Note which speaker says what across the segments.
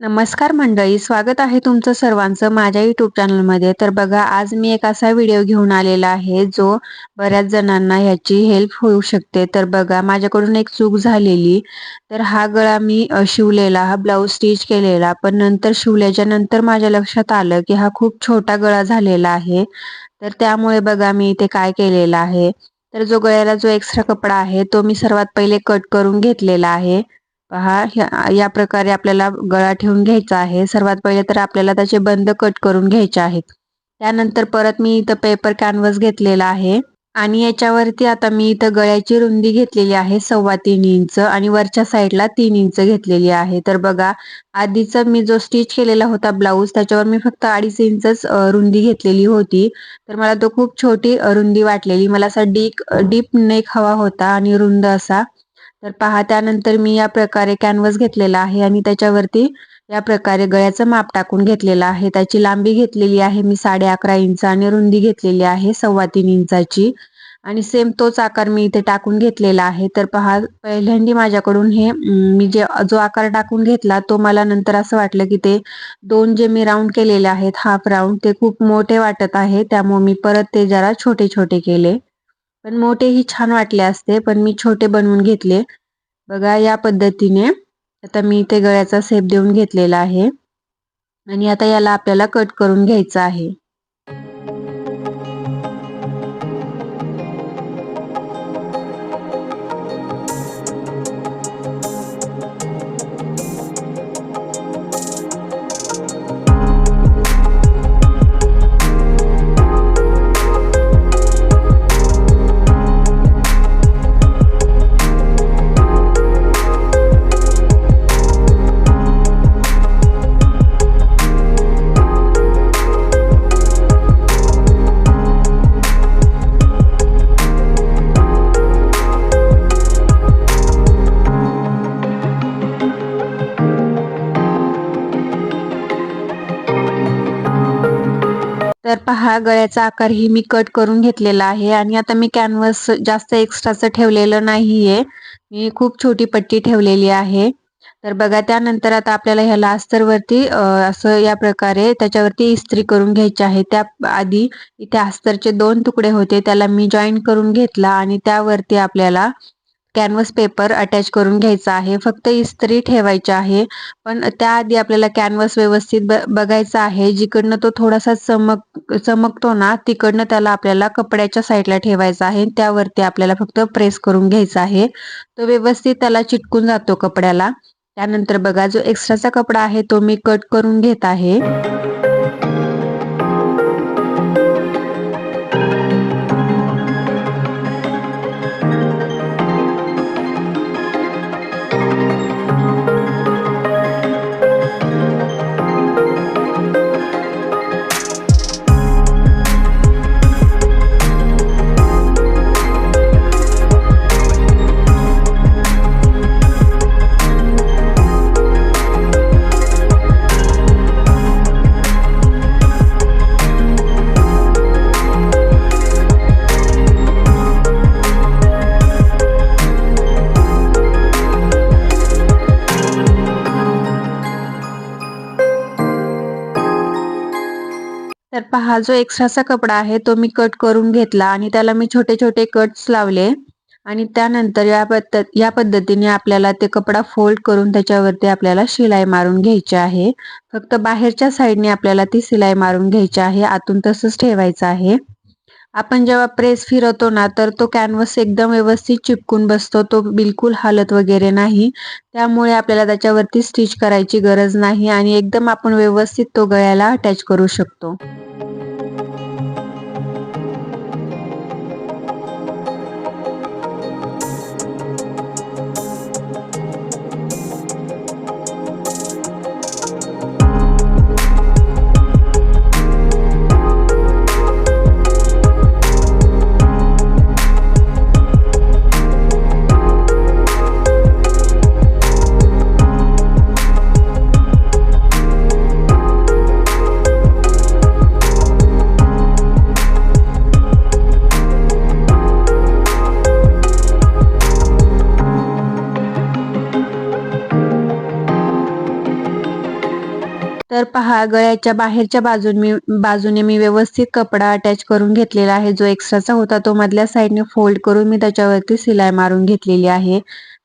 Speaker 1: नमस्कार मंडळी स्वागत आहे तुमचं सर्वांचं माझ्या यूट्यूब चॅनलमध्ये तर बघा आज मी एक असा व्हिडिओ घेऊन आलेला आहे जो बऱ्याच जणांना ह्याची हेल्प होऊ शकते. तर बघा माझ्याकडून एक चूक झालेली. तर हा गळा मी शिवलेला हा ब्लाऊज स्टिच केलेला. पण नंतर शिवल्याच्या नंतर माझ्या लक्षात आलं की हा खूप छोटा गळा झालेला आहे. तर त्यामुळे बघा मी इथे काय केलेलं आहे. तर जो गळ्याला जो एक्स्ट्रा कपडा आहे तो मी सर्वात पहिले कट करून घेतलेला आहे. पहा या प्रकारे आपल्याला गळा ठेवून घ्यायचा आहे. सर्वात पहिले तर आपल्याला त्याचे बंद कट करून घ्यायचे आहेत. त्यानंतर परत मी इथं पेपर कॅनव्हस घेतलेला आहे. आणि याच्यावरती आता मी इथं गळ्याची रुंदी घेतलेली आहे सव्वा तीन इंच. आणि वरच्या साईडला तीन इंच घेतलेली आहे. तर बघा आधीचा मी जो स्टिच केलेला होता ब्लाऊज त्याच्यावर मी फक्त अडीच इंचच रुंदी घेतलेली होती. तर मला तो खूप छोटी रुंदी वाटलेली. मला असा डीप डीप नेक हवा होता आणि रुंद असा. तर पहा त्यानंतर मी या प्रकारे कॅनव्हस घेतलेला आहे आणि त्याच्यावरती या प्रकारे गळ्याचं माप टाकून घेतलेलं आहे. त्याची लांबी घेतलेली आहे मी साडे अकरा इंच आणि रुंदी घेतलेली आहे सव्वा तीन इंचाची. आणि सेम तोच आकार मी इथे टाकून घेतलेला आहे. तर पहा पहिल्यांदी माझ्याकडून हे मी जे जो आकार टाकून घेतला तो मला नंतर असं वाटलं की ते दोन जे मी राऊंड केलेले आहेत हाफ राऊंड ते खूप मोठे वाटत आहे. त्यामुळे मी परत ते जरा छोटे छोटे केले. पण मोठेही छान वाटले असते पण मी छोटे बनवून घेतले. बघा या पद्धतीने आता मी इथे गळ्याचा सेप देऊन घेतलेला आहे. आणि आता याला आपल्याला कट करून घ्यायचं आहे. तर पहा गळ्याचा आकार ही मी कट करून घेतलेला आहे आणि आता मी कॅनव्हस जास्त एक्स्ट्राचं ठेवलेलं नाहीये. मी खूप छोटी पट्टी ठेवलेली आहे. तर बघा त्यानंतर आता आपल्याला ह्याला अस्तरवरती असं या प्रकारे त्याच्यावरती इस्त्री करून घ्यायची आहे. त्या आधी इथे अस्तरचे दोन तुकडे होते त्याला मी जॉईन करून घेतला आणि त्यावरती आपल्याला कॅनव्हस पेपर अटॅच करून घ्यायचा आहे. फक्त इस्त्री ठेवायची आहे. पण त्याआधी आपल्याला कॅनव्हस व्यवस्थित बघायचा आहे. जिकडनं तो थोडासा चमक चमकतो ना तिकडनं त्याला आपल्याला कपड्याच्या साईडला ठेवायचा आहे. त्यावरती आपल्याला फक्त प्रेस करून घ्यायचा आहे. तो व्यवस्थित त्याला चिटकून जातो कपड्याला. त्यानंतर बघा जो एक्स्ट्राचा कपडा आहे तो मी कट करून घेत आहे. पहा जो एक्स्ट्राचा कपडा आहे तो मी कट करून घेतला आणि त्याला मी छोटे छोटे कट्स लावले आणि त्यानंतर या पद्धत या पद्धतीने आपल्याला ते कपडा फोल्ड करून त्याच्यावरती आपल्याला शिलाई मारून घ्यायची आहे. फक्त बाहेरच्या साईडने आपल्याला ती शिलाई मारून घ्यायची आहे आतून तसंच ठेवायचं आहे. आपण जेव्हा प्रेस फिरवतो ना तर तो कॅनव्हस एकदम व्यवस्थित चिपकून बसतो तो बिलकुल हालत वगैरे नाही. त्यामुळे आपल्याला त्याच्यावरती स्टिच करायची गरज नाही आणि एकदम आपण व्यवस्थित तो गळ्याला अटॅच करू शकतो. तर पहा गळ्याच्या बाहेरच्या बाजून मी बाजूने मी व्यवस्थित कपडा अटॅच करून घेतलेला आहे. जो एक्स्ट्राचा होता तो मधल्या साईडने फोल्ड करून मी त्याच्यावरती सिलाई मारून घेतलेली आहे.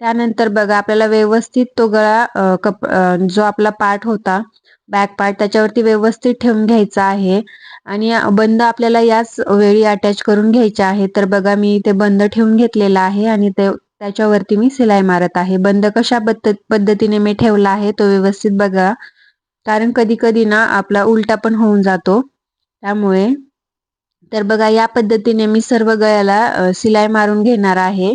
Speaker 1: त्यानंतर बघा आपल्याला व्यवस्थित तो गळा कप जो आपला पार्ट होता बॅक पार्ट त्याच्यावरती व्यवस्थित ठेवून घ्यायचा आहे. आणि बंद आपल्याला याच वेळी अटॅच करून घ्यायचे आहे. तर बघा मी ते बंद ठेवून घेतलेला आहे आणि ते त्याच्यावरती मी सिलाई मारत आहे. बंद कशा पद्धतीने मी ठेवला आहे तो व्यवस्थित बघा. कारण कधी कधी ना आपला उलटा पण होऊन जातो. त्यामुळे तर बघा या पद्धतीने मी सर्व गळ्याला सिलाई मारून घेणार आहे.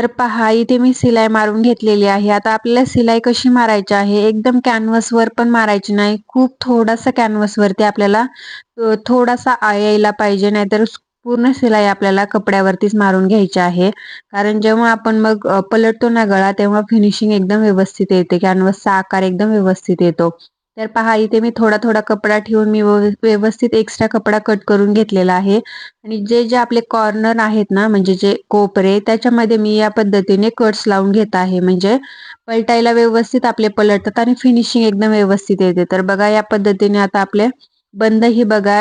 Speaker 1: तर पहा इथे मी सिलाई मारून घेतलेली आहे. आता आपल्याला सिलाई कशी मारायची आहे? एकदम कॅनव्हसवर पण मारायची नाही. खूप थोडासा कॅनव्हसवरती आपल्याला थोडासा यायला पाहिजे. नाहीतर पूर्ण सिलाई आपल्याला कपड्यावरतीच मारून घ्यायची आहे. कारण जेव्हा आपण मग पलटतो ना गळा तेव्हा फिनिशिंग एकदम व्यवस्थित येते. कॅनव्हसचा आकार एकदम व्यवस्थित येतो. तर पहा इथे मी थोडा थोडा कपडा ठेवून मी व्यवस्थित एक्स्ट्रा कपडा कट करून घेतलेला आहे. आणि जे जे आपले कॉर्नर आहेत ना म्हणजे जे कोपरे त्याच्यामध्ये मी या पद्धतीने कट्स लावून घेत आहे. म्हणजे पलटायला व्यवस्थित आपले पलटतात आणि फिनिशिंग एकदम व्यवस्थित येते. तर बघा या पद्धतीने आता आपले बंद ही बघा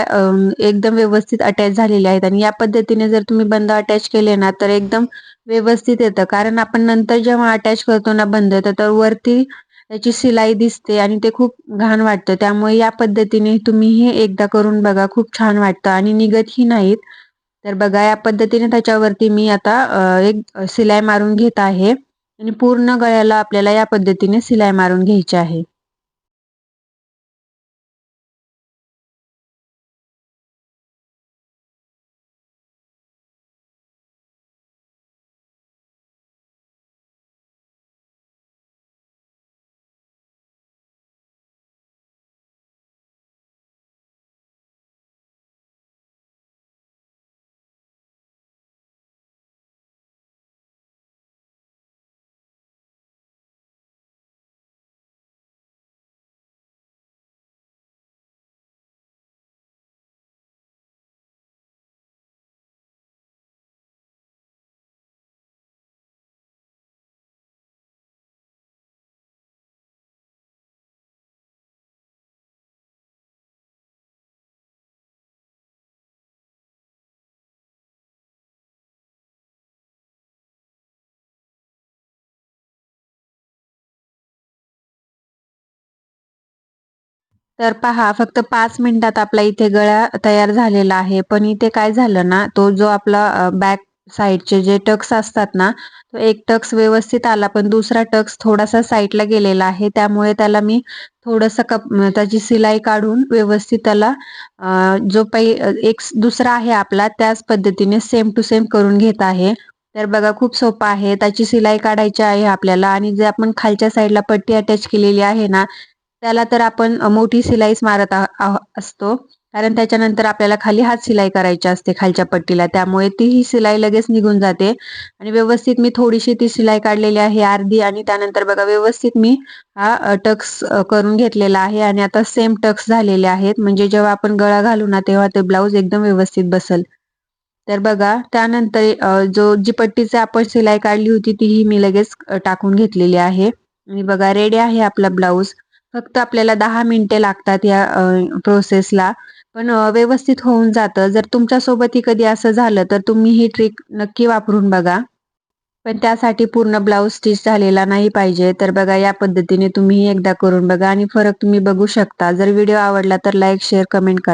Speaker 1: एकदम व्यवस्थित अटॅच झालेले आहेत. आणि या पद्धतीने जर तुम्ही बंद अटॅच केले ना तर एकदम व्यवस्थित येतं. कारण आपण नंतर जेव्हा अटॅच करतो ना बंद तर वरती त्याची शिलाई दिसते आणि ते खूप घाण वाटतं. त्यामुळे या पद्धतीने तुम्ही हे एकदा करून बघा. खूप छान वाटतं. आणि निघतही नाहीत. तर बघा या पद्धतीने त्याच्यावरती मी आता एक शिलाई मारून घेत आहे. आणि पूर्ण गळ्याला आपल्याला या पद्धतीने शिलाई मारून घ्यायची आहे. तर पहा फक्त पाच मिनिटात आपला इथे गळा तयार झालेला आहे. पण इथे काय झालं ना तो जो आपला बॅक साईडचे जे टक्स असतात ना तो एक टक्स व्यवस्थित आला पण दुसरा टक्स थोडासा साईडला गेलेला आहे. त्यामुळे त्याला मी थोडंसं कप त्याची सिलाई काढून व्यवस्थित त्याला जो पै एक दुसरा आहे आपला त्याच पद्धतीने सेम टू सेम करून घेत आहे. तर बघा खूप सोपं आहे. त्याची सिलाई काढायची आहे आपल्याला. आणि जे आपण खालच्या साईडला पट्टी अटॅच केलेली आहे ना त्याला तर आपण मोठी सिलाईच मारत असतो. कारण त्याच्यानंतर आपल्याला खाली हात सिलाई करायची असते खालच्या पट्टीला. त्यामुळे ती ही सिलाई लगेच निघून जाते. आणि व्यवस्थित मी थोडीशी ती सिलाई काढलेली आहे अर्धी आणि त्यानंतर बघा व्यवस्थित मी हा टक्स करून घेतलेला आहे. आणि आता सेम टक्स झालेले आहेत. म्हणजे जेव्हा आपण गळा घालू ना तेव्हा ते ब्लाऊज एकदम व्यवस्थित बसल. तर बघा त्यानंतर जो जी पट्टीची आपण सिलाई काढली होती तीही मी लगेच टाकून घेतलेली आहे. आणि बघा रेडी आहे आपला ब्लाऊज. फक्त आपल्याला दहा मिनिटे लागतात या प्रोसेसला पण व्यवस्थित होऊन जातं. जर तुमच्यासोबतही कधी असं झालं तर तुम्ही ही ट्रिक नक्की वापरून बघा. पण त्यासाठी पूर्ण ब्लाऊज स्टिच झालेला नाही पाहिजे. तर बघा या पद्धतीने तुम्ही एकदा करून बघा आणि फरक तुम्ही बघू शकता. जर व्हिडिओ आवडला तर लाईक शेअर कमेंट करा.